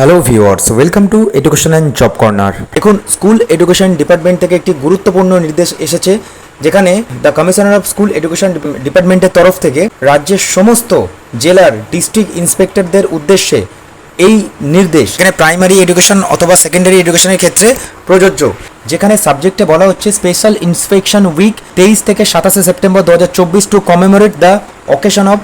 Hello viewers welcome to education and job corner দেখুন school education department থেকে একটি গুরুত্বপূর্ণ নির্দেশ এসেছে, যেখানে the commissioner of school education ডিপার্টমেন্টের তরফ থেকে রাজ্যের সমস্ত জেলার ডিস্ট্রিক্ট ইন্সপেক্টরদের উদ্দেশ্যে এই নির্দেশ। এখানে প্রাইমারি এডুকেশন অথবা সেকেন্ডারি এডুকেশনের ক্ষেত্রে প্রযোজ্য, যেখানে সাবজেক্টে বলা হচ্ছে স্পেশাল ইন্সপেকশন উইক তেইশ থেকে সাতাশে সেপ্টেম্বর দু হাজার চব্বিশ to commemorate the occasion of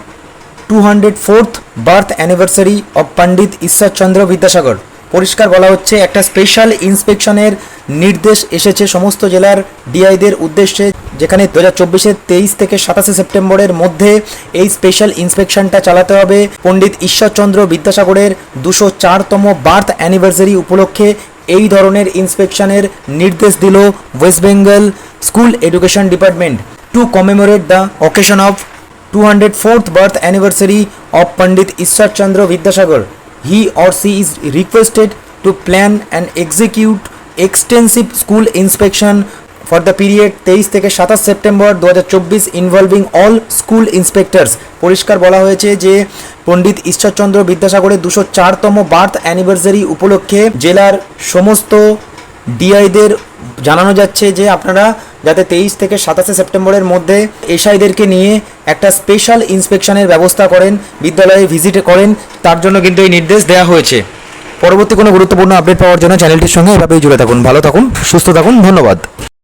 two hundred fourth birth anniversary of Pandit Ishwarchandra Vidyasagar পরিষ্কার বলা হচ্ছে, একটা স্পেশাল ইন্সপেকশনের নির্দেশ এসেছে সমস্ত জেলার ডিআইদের উদ্দেশ্যে, যেখানে দু হাজার চব্বিশের তেইশ থেকে সাতাশে সেপ্টেম্বরের মধ্যে এই স্পেশাল ইন্সপেকশনটা চালাতে হবে। পণ্ডিত ঈশ্বরচন্দ্র বিদ্যাসাগরের দুশো চারতম বার্থ অ্যানিভার্সারি উপলক্ষে এই ধরনের ইন্সপেকশনের নির্দেশ দিল West Bengal school education department to commemorate the occasion of 204th birth anniversary of Pandit Ishwar Chandra Vidyasagar. He or she is requested to plan and execute extensive school inspection for the period তেইশ থেকে সাতাশ September দু হাজার চব্বিশ involving all school inspectors পরিষ্কার বলা হয়েছে যে পণ্ডিত ঈশ্বরচন্দ্র বিদ্যাসাগরের দুশো চারতম বার্থ অ্যানিভার্সারি উপলক্ষে জেলার সমস্ত ডিআইদের জানানো যাচ্ছে যে আপনারা যাতে তেইশ থেকে সাতাশে সেপ্টেম্বরের মধ্যে এসআইদেরকে নিয়ে একটা স্পেশাল ইন্সপেকশনের ব্যবস্থা করেন, বিদ্যালয়ে ভিজিট করেন, তার জন্য কিন্তু এই নির্দেশ দেওয়া হয়েছে। পরবর্তী কোনো গুরুত্বপূর্ণ আপডেট পাওয়ার জন্য চ্যানেলটির সঙ্গে এভাবেই জুড়ে থাকুন। ভালো থাকুন, সুস্থ থাকুন, ধন্যবাদ।